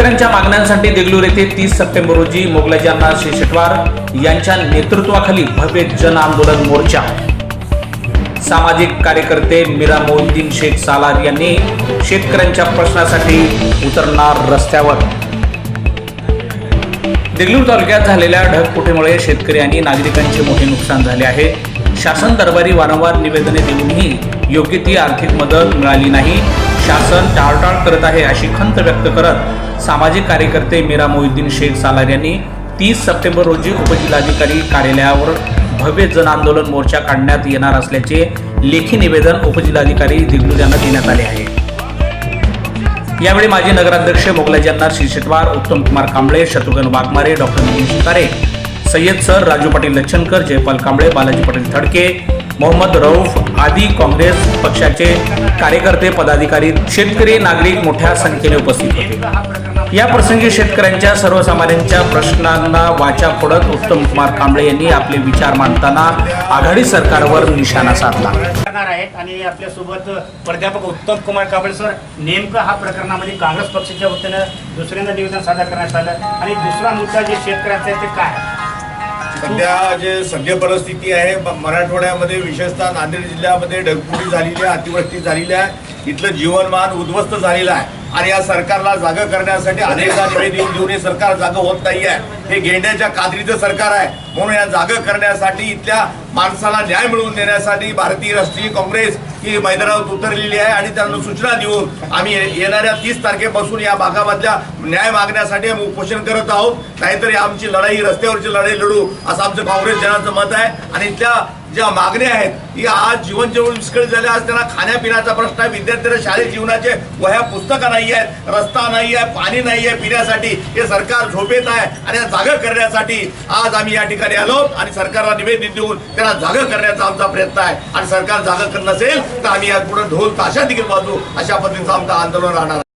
शेतकऱ्यांच्या मागण्यांसाठी देगलूर येथे तीस सप्टेंबर रोजी मोगलाजी अण्णा शेटवार यांच्या नेतृत्वाखाली भव्य जन आंदोलन मोर्चा. सामाजिक कार्यकर्ते मीरा मोहिद्दीन शेख सालार यांनी शेतकऱ्यांच्या प्रश्नासाठी उतरणार रस्त्यावर. देगलूर तालुक्यात झालेल्या ढगफुटीमुळे शेतकरी आणि नागरिकांचे मोठे नुकसान झाले आहे? शासन दरबारी वारंवार निवेदने देऊनही योग्य ती आर्थिक मदत मिळाली नाही. शासन टाळटाळ करत आहे अशी खंत व्यक्त करत सामाजिक कार्यकर्ते मीरा मोहिद्दीन शेख सालार यांनी तीस सप्टेंबर रोजी उपजिल्हाधिकारी कार्यालयावर भव्य जन आंदोलन मोर्चा काढण्यात येणार असल्याचे लेखी निवेदन उपजिल्हाधिकारी देगलूर यांना देण्यात आले आहे. यावेळी माजी नगराध्यक्ष मोगलाजी अण्णा शिरशेटवार उत्तम कुमार कांबळे शत्रुघ्न वाघमारे डॉक्टर नितीन शिकारे सय्यद सर राजू पाटील लच्छनकर जयपाल कांबळे बालाजी पाटील थडके मोहम्मद रऊफ आदी काँग्रेस पक्षाचे कार्यकर्ते पदाधिकारी शेतकरी नागरिक मोठ्या संख्येने उपस्थित होते. या प्रसंगी शेतकऱ्यांच्या सर्वसामान्यांच्या प्रश्नांना वाचा फोडत उत्तम कुमार कांबळे यांनी आपले विचार मांडताना आघाडी सरकारवर निशाणा साधला. करणार आहेत आणि आपल्यासोबत प्राध्यापक उत्तम कुमार कांबळे सर नेमकं हा प्रकरणामध्ये काँग्रेस पक्षाच्या वतीनं दुसऱ्यांदा निवेदन सादर करण्यात आलं. आणि दुसरा मुद्दा जे शेतकऱ्यांचा आहे ते काय? सध्या जे सद्य परिस्थिती आहे मराठवाड्यामध्ये विशेषतः नांदेड जिल्ह्यामध्ये ढगफुटी झालेली आहे अतिवृष्टी झालेली आहे. इथलं जीवनमान उद्ध्वस्त झालेलं आहे. आणि या सरकारला जागं करण्यासाठी अनेकदा निवेदन देऊन हे सरकार जागं होत नाही आहे. हे गेंड्याच्या कादरीचं सरकार आहे. म्हणून या जाग करण्यासाठी इथल्या माणसाला न्याय मिळवून देण्यासाठी भारतीय राष्ट्रीय काँग्रेस ही मैदानावर उतरलेली आहे आणि त्यांना सूचना देऊन आम्ही येणाऱ्या तीस तारखेपासून या भागामधल्या न्याय मागण्यासाठी आम्ही उपोषण करत आहोत. नाहीतरी आमची लढाई रस्त्यावरची लढाई लढू असं आमचं काँग्रेस जनाचं मत आहे. आणि त्या ज्या मागण्या आहेत ही आज जीवन जेवण विस्कळीत झाल्या आज त्यांना खाण्यापिण्याचा प्रश्न आहे. विद्यार्थ्यांना शालेय जीवनाचे वह्या पुस्तकं नाही आहेत रस्ता नाही आहे पाणी नाही आहे पिण्यासाठी. हे सरकार झोपेत आहे. आणि या करण्यासाठी आज आम्ही या ठिकाणी आलो आणि सरकारला निवेदन देऊन त्याला जागं करण्याचा आमचा प्रयत्न आहे. आणि सरकार जागं करत नसेल तर आम्ही या पुढे ढोल ताशा देखील वाजू अशा पद्धतीचं आमचं आंदोलन राहणार